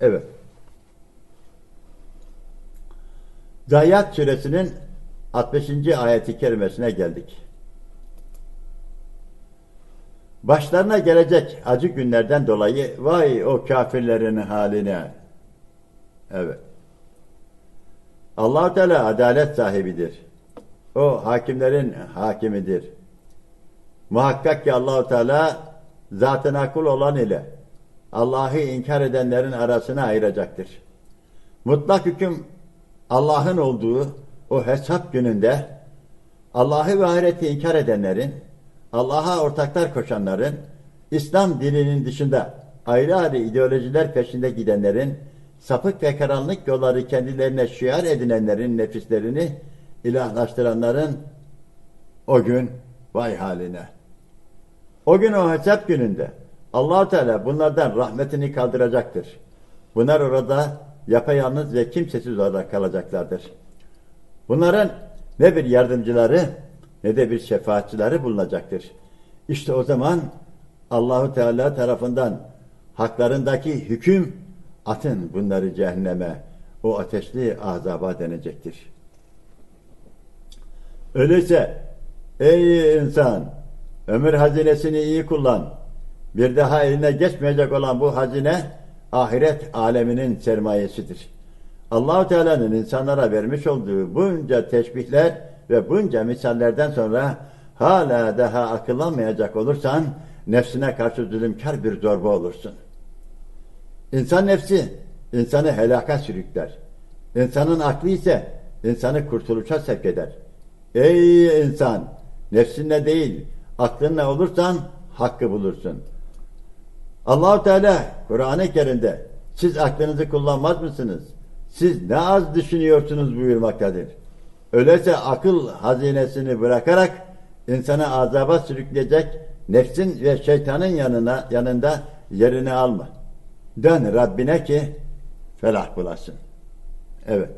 Evet. Zayyat suresinin 60. ayeti kerimesine geldik. Başlarına gelecek acı günlerden dolayı vay o kafirlerin haline. Evet. allah Teala adalet sahibidir. O hakimlerin hakimidir. Muhakkak ki Allahu Teala zatına kul olan ile Allah'ı inkar edenlerin arasına ayıracaktır. Mutlak hüküm Allah'ın olduğu o hesap gününde Allah'ı ve ahireti inkar edenlerin, Allah'a ortaklar koşanların, İslam dininin dışında ayrı ayrı ideolojiler peşinde gidenlerin, sapık ve karanlık yolları kendilerine şiar edinenlerin nefislerini ilahlaştıranların o gün vay haline. O gün o hesap gününde allah Teala bunlardan rahmetini kaldıracaktır. Bunlar orada yapayalnız ve kimsesiz olarak kalacaklardır. Bunların ne bir yardımcıları ne de bir şefaatçileri bulunacaktır. İşte o zaman Allahu Teala tarafından haklarındaki hüküm atın bunları cehenneme, o ateşli azaba denecektir. Öyleyse ey insan ömür hazinesini iyi kullan. Bir daha eline geçmeyecek olan bu hazine ahiret aleminin sermayesidir. Allahu Teala'nın insanlara vermiş olduğu bunca teşbihler ve bunca misallerden sonra hala daha akıllanmayacak olursan nefsine karşı zulümkar bir zorba olursun. İnsan nefsi insanı helaka sürükler. İnsanın aklı ise insanı kurtuluşa sevk eder. Ey insan! Nefsinle değil, aklınla olursan hakkı bulursun. Allahu Teala Kur'an-ı Kerim'de siz aklınızı kullanmaz mısınız? Siz ne az düşünüyorsunuz buyurmaktadır. Öyleyse akıl hazinesini bırakarak insana azaba sürükleyecek nefsin ve şeytanın yanına yanında yerini alma. Dön Rabbine ki felah bulasın. Evet.